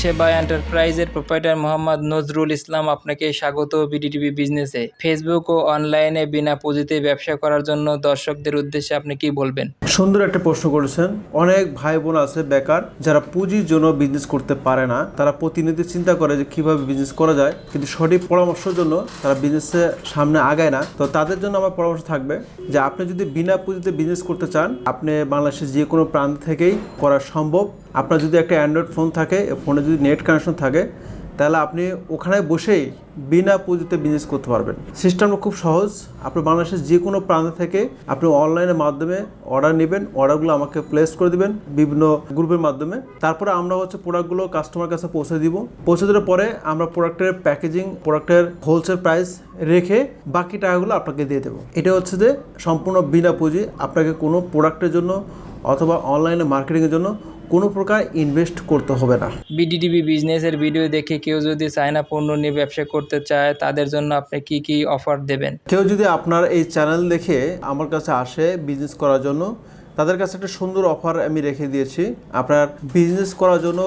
সেবা এন্টারপ্রাইজের প্রোপাইটার মোহাম্মদ নজরুল ইসলাম আপনাকে স্বাগত বিডিটিভি বিজনেসে। ফেসবুক ও অনলাইনে বিনা পুঁজিতে ব্যবসা করার জন্য দর্শকদের উদ্দেশ্যে আপনি কি বলবেন? সুন্দর একটা প্রশ্ন করেছেন। অনেক ভাই বোন আছে বেকার, যারা পুঁজির জন্য বিজনেস করতে পারে না। তারা প্রতিনিধি চিন্তা করে যে কীভাবে বিজনেস করা যায়। কিন্তু সঠিক পরামর্শের জন্য তারা বিজনেসে সামনে আগায় না। তো তাদের জন্য আমার পরামর্শ থাকবে যে আপনি যদি বিনা পুঁজিতে বিজনেস করতে চান, আপনি বাংলাদেশের যে কোনো প্রান্ত থেকেই করা সম্ভব। আপনার যদি একটা অ্যান্ড্রয়েড ফোন থাকে ফোনে যদি নেট কানেকশন থাকে, তাহলে আপনি ওখানে বসেই বিনা পুঁজিতে বিজনেস করতে পারবেন। সিস্টেমটা খুব সহজ। আপনি বাংলাদেশের যে কোনো প্রান্ত থেকে আপনি অনলাইনের মাধ্যমে অর্ডার নেবেন অর্ডারগুলো আমাকে প্লেস করে দিবেন বিভিন্ন গ্রুপের মাধ্যমে। তারপরে আমরা হচ্ছে প্রোডাক্টগুলো কাস্টমার কাছে পৌঁছে দিব। পৌঁছে দেওয়ার পরে আমরা প্রোডাক্টের প্যাকেজিং প্রোডাক্টের হোলসেল প্রাইস রেখে বাকি টাকাগুলো আপনাকে দিয়ে দেবো। এটা হচ্ছে যে সম্পূর্ণ বিনা পুঁজি। আপনাকে কোনো প্রোডাক্টের জন্য অথবা অনলাইনে মার্কেটিংয়ের জন্য কোনো প্রকার ইনভেস্ট করতে হবে না। বিডিটিভি বিজনেসের ভিডিও দেখে কেউ যদি চায়না পণ্য নিয়ে ব্যবসা করতে চায় তাদের জন্য আপনি কি কি অফার দেবেন? কেউ যদি আপনার এই চ্যানেল দেখে আমার কাছে আসে বিজনেস করার জন্য তাদের কাছে একটা সুন্দর অফার আমি রেখে দিয়েছি। আপনার বিজনেস করার জন্য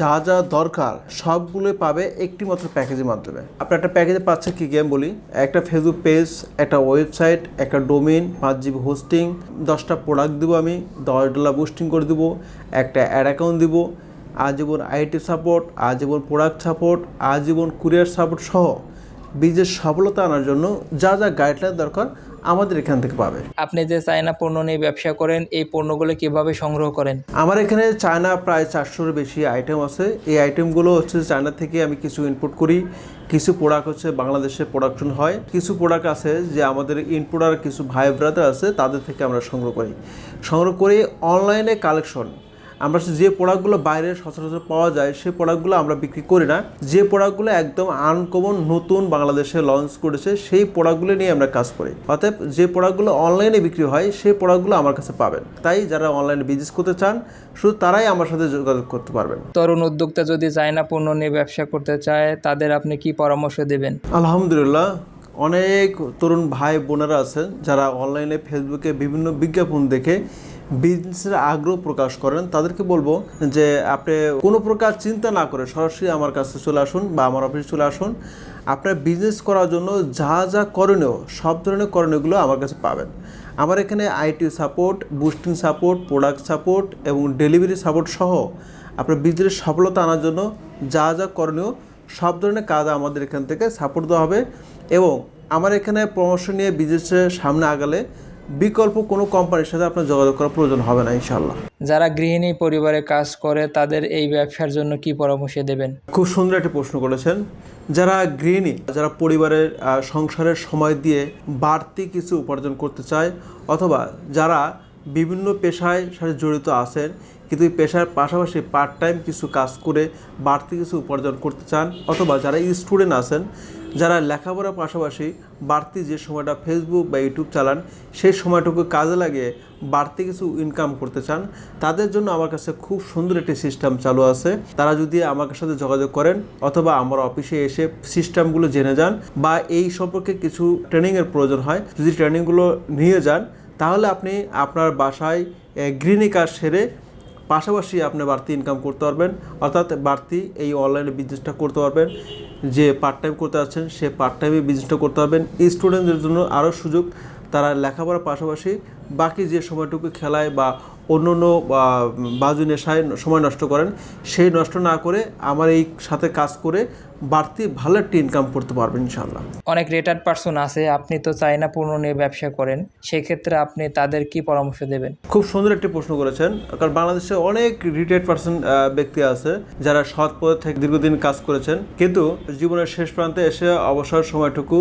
যা যা দরকার সবগুলোই পাবে একটি মাত্র প্যাকেজের মাধ্যমে। আপনার একটা প্যাকেজে পাচ্ছে কি গেম বলি? একটা ফেসবুক পেজ একটা ওয়েবসাইট একটা ডোমেন পাঁচ জিবি হোস্টিং দশটা প্রোডাক্ট দেবো আমি, দশ ডলার বুস্টিং করে দেবো, একটা অ্যাড অ্যাকাউন্ট দেবো, আজীবন আইটি সাপোর্ট আজীবন প্রোডাক্ট সাপোর্ট আজীবন কুরিয়ার সাপোর্ট সহ বিজনেস সফলতা আনার জন্য যা যা গাইডলাইন দরকার আমাদের এখান থেকে পাবে। আপনি যে চায়না পণ্য নিয়ে ব্যবসা করেন এই পণ্যগুলো কীভাবে সংগ্রহ করেন? আমার এখানে চায়না প্রায় চারশোর বেশি আইটেম আছে। এই আইটেমগুলো হচ্ছে চায়না থেকে আমি কিছু ইনপুট করি। কিছু প্রোডাক্ট হচ্ছে বাংলাদেশে প্রোডাকশন হয়। কিছু প্রোডাক্ট আছে যে আমাদের ইনপুটার কিছু ভাই ব্রাদার আছে তাদের থেকে আমরা সংগ্রহ করি। সংগ্রহ করে অনলাইনে কালেকশন আমরা যে প্রোডাক্টগুলো বাইরে সচরাচর পাওয়া যায় সেই প্রোডাক্টগুলো আমরা বিক্রি করি না। যে প্রোডাক্টগুলো একদম আনকমন নতুন বাংলাদেশে লঞ্চ করেছে সেই প্রোডাক্টগুলো নিয়ে আমরা কাজ করি। অতএব যে প্রোডাক্টগুলো অনলাইনে বিক্রি হয় সেই প্রোডাক্টগুলো আমার কাছে পাবেন। তাই যারা অনলাইনে বিজনেস করতে চান শুধু তারাই আমার সাথে যোগাযোগ করতে পারবেন। তরুণ উদ্যোক্তা যদি চায়না পণ্য নিয়ে ব্যবসা করতে চায় তাদের আপনি কি পরামর্শ দেবেন? আলহামদুলিল্লাহ অনেক তরুণ ভাই বোনেরা আছেন যারা অনলাইনে ফেসবুকে বিভিন্ন বিজ্ঞাপন দেখে বিজনেসের আগ্রহ প্রকাশ করেন, তাদেরকে বলব যে আপনি কোনো প্রকার চিন্তা না করে সরাসরি আমার কাছে চলে আসুন বা আমার অফিসে চলে আসুন। আপনার বিজনেস করার জন্য যা যা করণীয়, সব ধরনের করণীয়গুলো আমার কাছে পাবেন। আমার এখানে IT support boosting support product support এবং ডেলিভারি সাপোর্ট সহ আপনার বিজনেস সফলতা আনার জন্য যা যা করণীয়, সব ধরনের কাজ আমাদের এখান থেকে সাপোর্ট দেওয়া হবে এবং আমার এখানে পরামর্শ নিয়ে বিজনেসের সামনে আগালে বিকল্প কোনো কোম্পানির সাথে আপনার যোগাযোগ করার প্রয়োজন হবে না ইনশাল্লাহ যারা গৃহিণী পরিবারে কাজ করে তাদের এই ব্যবসার জন্য কি পরামর্শ দেবেন? খুব সুন্দর একটি প্রশ্ন করেছেন। যারা গৃহিণী যারা পরিবারের সংসারের সময় দিয়ে বাড়তি কিছু উপার্জন করতে চায় অথবা যারা বিভিন্ন পেশায় সাথে জড়িত আছেন কিন্তু এই পেশার পাশাপাশি পার্ট টাইম কিছু কাজ করে বাড়তি কিছু উপার্জন করতে চান অথবা যারা স্টুডেন্ট আছেন যারা লেখাপড়ার পাশাপাশি বাড়তি যে সময়টা ফেসবুক বা ইউটিউব চালান, সেই সময়টুকু কাজে লাগিয়ে বাড়তি কিছু ইনকাম করতে চান, তাদের জন্য আমার কাছে খুব সুন্দর একটি সিস্টেম চালু আছে। তারা যদি আমার সাথে যোগাযোগ করেন অথবা আমার অফিসে এসে সিস্টেমগুলো জেনে যান বা এই সম্পর্কে কিছু ট্রেনিংয়ের প্রয়োজন হয়, যদি ট্রেনিংগুলো নিয়ে যান, তাহলে আপনি আপনার বাসায় গৃহিণী কাজ সেরে পাশাপাশি আপনি বাড়তি ইনকাম করতে পারবেন। অর্থাৎ বাড়তি এই অনলাইনে বিজনেসটা করতে পারবেন। যে পার্ট টাইম করতে আসছেন সে পার্ট টাইমে বিজনেসটা করতে পারবেন। স্টুডেন্টদের জন্য আরও সুযোগ। তারা লেখাপড়ার পাশাপাশি বাকি যে সময়টুকু খেলায় বা অন্য অন্য বাজু নেশায় সময় নষ্ট করেন, সেই নষ্ট না করে আমার এই সাথে কাজ করে বাড়তি ভালো একটা ইনকাম করতে পারবেন ইনশাল্লাহ অনেক রেটার্ড পার্সন আছে আপনি তো চায়না পণ্য নিয়ে ব্যবসা করেন সেক্ষেত্রে আপনি তাদের কি পরামর্শ দেবেন? খুব সুন্দর একটি প্রশ্ন করেছেন কারণ বাংলাদেশে অনেক রিটায়ার্ড পার্সন ব্যক্তি আছে যারা সৎ পদে থেকে দীর্ঘদিন কাজ করেছেন কিন্তু জীবনের শেষ প্রান্তে এসে অবসর সময়টুকু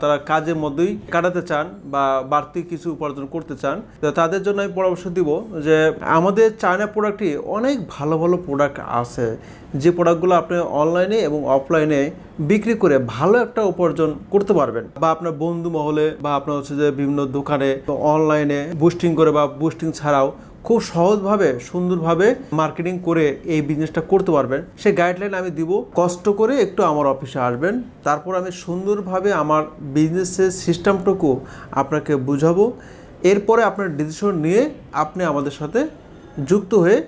তারা কাজের মধ্যেই কাটাতে চান বা বাড়তি কিছু উপার্জন করতে চান। তো তাদের জন্য আমি পরামর্শ দিব যে আমাদের চায়না প্রোডাক্টই অনেক ভালো ভালো প্রোডাক্ট আছে যে প্রোডাক্টগুলো আপনি অনলাইনে এবং অফলাইনে বিক্রি করে ভালো একটা উপার্জন করতে পারবেন। বা আপনার বন্ধু মহলে বা আপনার হচ্ছে যে বিভিন্ন দোকানে অনলাইনে বুস্টিং করে বা বুস্টিং ছাড়াও খুব সহজভাবে, সুন্দরভাবে মার্কেটিং করে এই বিজনেসটা করতে পারবেন। সেই গাইডলাইন আমি দিব, কষ্ট করে একটু আমার অফিসে আসবেন, তারপর আমি সুন্দরভাবে আমার বিজনেসের সিস্টেমটুকু আপনাকে বুঝাবো। এরপরে আপনার ডিসিশন নিয়ে আপনি আমাদের সাথে যুক্ত হয়ে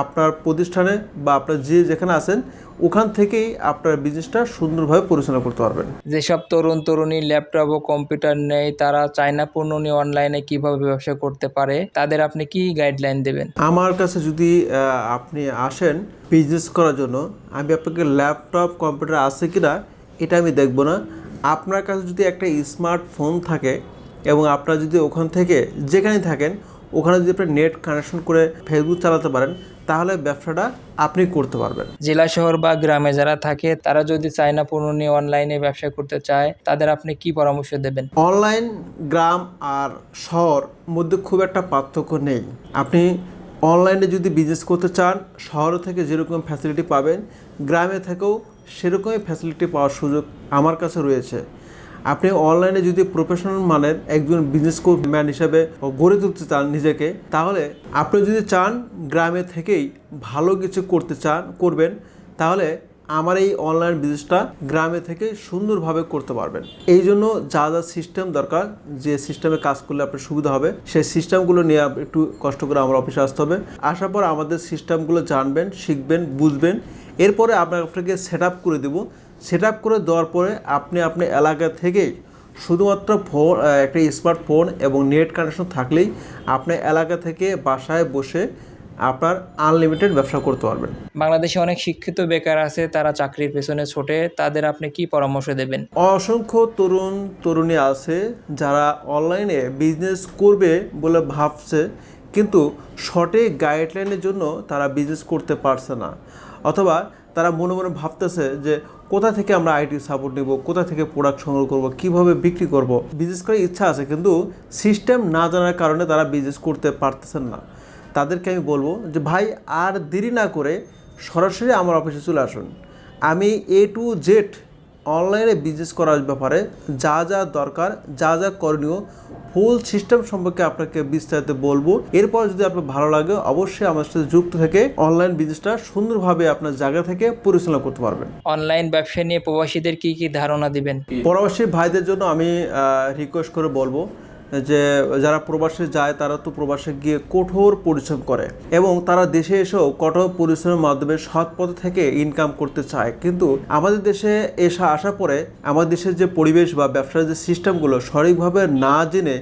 আপনার প্রতিষ্ঠানে বা আপনার যে যেখানে আছেন ওখান থেকেই আপনার বিজনেসটা সুন্দরভাবে পরিচালনা করতে পারবেন। যেসব তরুণ তরুণী ল্যাপটপ ও কম্পিউটার নেই তারা চায়না পণ্য নিয়ে অনলাইনে কীভাবে ব্যবসা করতে পারে তাদের আপনি কি গাইডলাইন দেবেন? আমার কাছে যদি আপনি আসেন বিজনেস করার জন্য আমি আপনাকে ল্যাপটপ কম্পিউটার আছে কি না এটা আমি দেখব না। আপনার কাছে যদি একটা স্মার্টফোন থাকে এবং আপনার যদি ওখান থেকে যেখানে থাকেন ওখানে যদি আপনি নেট কানেকশন করে ফেসবুক চালাতে পারেন তাহলে ব্যবসাটা আপনি করতে পারবেন। জেলা শহর বা গ্রামে যারা থাকে তারা যদি চায়না পণ্য নিয়ে অনলাইনে ব্যবসা করতে চায় তাদের আপনি কি পরামর্শ দেবেন? অনলাইন গ্রাম আর শহর মধ্যে খুব একটা পার্থক্য নেই। আপনি অনলাইনে যদি বিজনেস করতে চান শহর থেকে যেরকম ফ্যাসিলিটি পাবেন গ্রামে থেকেও সেরকমই ফ্যাসিলিটি পাওয়ার সুযোগ আমার কাছে রয়েছে। আপনি অনলাইনে যদি প্রফেশনাল মানের একজন বিজনেস ম্যান হিসেবে গড়ে তুলতে চান নিজেকে, তাহলে আপনি যদি চান গ্রামে থেকেই ভালো কিছু করতে চান, করবেন, তাহলে আমার এই অনলাইন বিজনেসটা গ্রামে থেকে সুন্দরভাবে করতে পারবেন। এই জন্য যা যা সিস্টেম দরকার, যে সিস্টেমে কাজ করলে আপনার সুবিধা হবে, সেই সিস্টেমগুলো নিয়ে একটু কষ্ট করে আমার অফিসে আসতে হবে। আসার পর আমাদের সিস্টেমগুলো জানবেন, শিখবেন, বুঝবেন। এরপরে আপনাকে সেট আপ করে দেবো সেট আপ করে দেওয়ার পরে আপনি আপনি এলাকা থেকেই শুধুমাত্র ফোন একটা স্মার্টফোন এবং নেট কানেকশন থাকলেই আপনি এলাকা থেকে বাসায় বসে আপনার আনলিমিটেড ব্যবসা করতে পারবেন। বাংলাদেশে অনেক শিক্ষিত বেকার আছে তারা চাকরির পেছনে ছোটে তাদের আপনি কি পরামর্শ দেবেন? অসংখ্য তরুণ তরুণী আছে যারা অনলাইনে বিজনেস করবে বলে ভাবছে কিন্তু সঠিক গাইডলাইনের জন্য তারা বিজনেস করতে পারছে না। অথবা তারা মনে মনে ভাবতেছে যে কোথা থেকে আমরা আইটি সাপোর্ট নেব, কোথা থেকে প্রোডাক্ট সংগ্রহ করব, কীভাবে বিক্রি করব বিজনেস করার ইচ্ছা আছে, কিন্তু সিস্টেম না জানার কারণে তারা বিজনেস করতে পারতেছেন না। তাদেরকে আমি বলব যে, ভাই, আর দেরি না করে সরাসরি আমার অফিসে চলে আসুন। আমি এ টু জেড অনলাইনে বিজনেস করার ব্যাপারে যা যা দরকার যা যা করণীয় ফুল সিস্টেম সম্পর্কে আপনাকে বিস্তারিত বলব। এরপর যদি আপনার ভালো লাগে অবশ্যই আমার সাথে যুক্ত থেকে অনলাইন বিজনেসটা সুন্দরভাবে আপনার জায়গা থেকে পরিচালনা করতে পারবেন। অনলাইন ব্যবসা নিয়ে প্রবাসীদের কি কি ধারণা দিবেন? প্রবাসী ভাইদের জন্য আমি রিকোয়েস্ট করে বলব যে যারা প্রবাসে যায়, তারা তো প্রবাসে গিয়ে কঠোর পরিশ্রম করে এবং তারা দেশে এসেও কঠোর পরিশ্রমের মাধ্যমে সৎ পথে থেকে ইনকাম করতে চায়। কিন্তু আমাদের দেশে এসে আসার পরে আমাদের দেশের যে পরিবেশ বা ব্যবসার যে সিস্টেমগুলো সঠিকভাবে না জেনে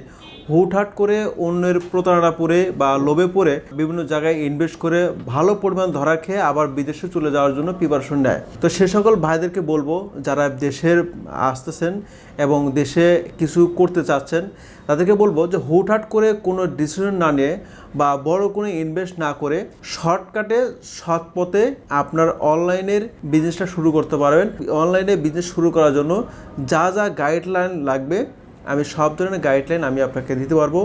হুটহাট করে অন্যের প্রতারণা পড়ে বা লোভে পড়ে বিভিন্ন জায়গায় ইনভেস্ট করে ভালো পরিমাণ ধরা খেয়ে আবার বিদেশে চলে যাওয়ার জন্য প্রিপারেশন নেয়। তো সে সকল ভাইদেরকে বলব, যারা দেশের আসতেছেন এবং দেশে কিছু করতে চাচ্ছেন, তাদেরকে বলব যে হুটহাট করে কোনো ডিসিশন না নিয়ে বা বড় কোনো ইনভেস্ট না করে শর্টকাটে সৎ পথে আপনার অনলাইনের বিজনেসটা শুরু করতে পারবেন। অনলাইনে বিজনেস শুরু করার জন্য যা যা গাইডলাইন লাগবে আমি সব ধরনের গাইডলাইন আমি আপনাকে দিতে পারব।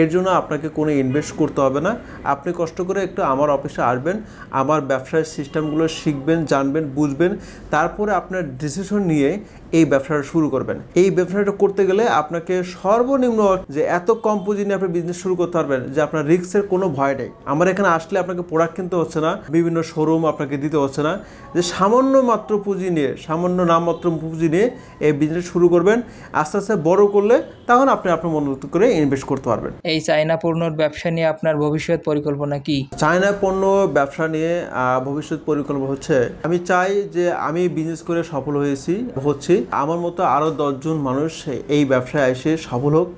এর জন্য আপনাকে কোনো ইনভেস্ট করতে হবে না। আপনি কষ্ট করে একটু আমার অফিসে আসবেন, আমার ব্যবসার সিস্টেমগুলো শিখবেন, জানবেন, বুঝবেন। তারপরে আপনার ডিসিশন নিয়ে এই ব্যবসাটা শুরু করবেন। এই ব্যবসাটা করতে গেলে আপনাকে সর্বনিম্ন যে এত কম পুঁজি নিয়ে আপনি বিজনেস শুরু করতে পারবেন যে আপনার রিস্কের কোনো ভয় নেই। আমার এখানে আসলে আপনাকে প্রোডাক্ট কিনতে হচ্ছে না বিভিন্ন শোরুম আপনাকে দিতে হচ্ছে না। যে সামান্য মাত্র পুঁজি নিয়ে সামান্য নামমাত্র পুঁজি নিয়ে এই বিজনেস শুরু করবেন আস্তে আস্তে বড় করলে তখন আপনি আপনার মন মতো করে ইনভেস্ট করতে পারবেন। এই চায়না পণ্যর ব্যবসা নিয়ে আপনার ভবিষ্যৎ পরিকল্পনা কি? চায়না পণ্য ব্যবসা নিয়ে আহ, ভবিষ্যৎ পরিকল্পনা হচ্ছে আমি চাই যে আমি বিজনেস করে সফল হয়েছি হচ্ছি। আমার মতো আরও দশজন মানুষ এই ব্যবসায় এসে সফল হোক।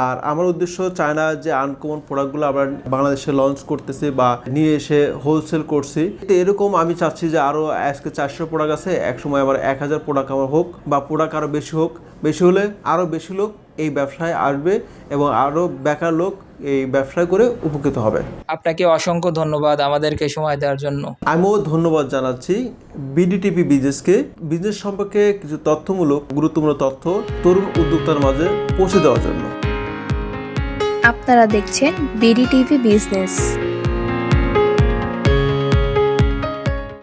আর আমার উদ্দেশ্য চায়না যে আনকমন প্রোডাক্টগুলো আমরা বাংলাদেশে লঞ্চ করতেছি বা নিয়ে এসে হোলসেল করছি, তো এরকম আমি চাচ্ছি যে আরও আজকে চারশো প্রোডাক্ট আছে, একসময় আবার এক হাজার প্রোডাক্ট আমার হোক বা প্রোডাক্ট আরও বেশি হোক। বেশি হলে আরও বেশি লোক এই ব্যবসায় আসবে এবং আরও বেকার লোক এই ব্যবসায় করে উপকৃত হবে। আপনাকে অসংখ্য ধন্যবাদ আমাদেরকে সময় দেওয়ার জন্য। আমিও ধন্যবাদ জানাচ্ছি বিডিটিপি বিজনেসকে। বিজনেস সম্পর্কে কিছু তথ্যমূলক গুরুত্বপূর্ণ তথ্য তরুণ উদ্যোক্তার মাঝে পৌঁছে দেওয়ার জন্য। আপনারা দেখছেন বিডি টিভি বিজনেস।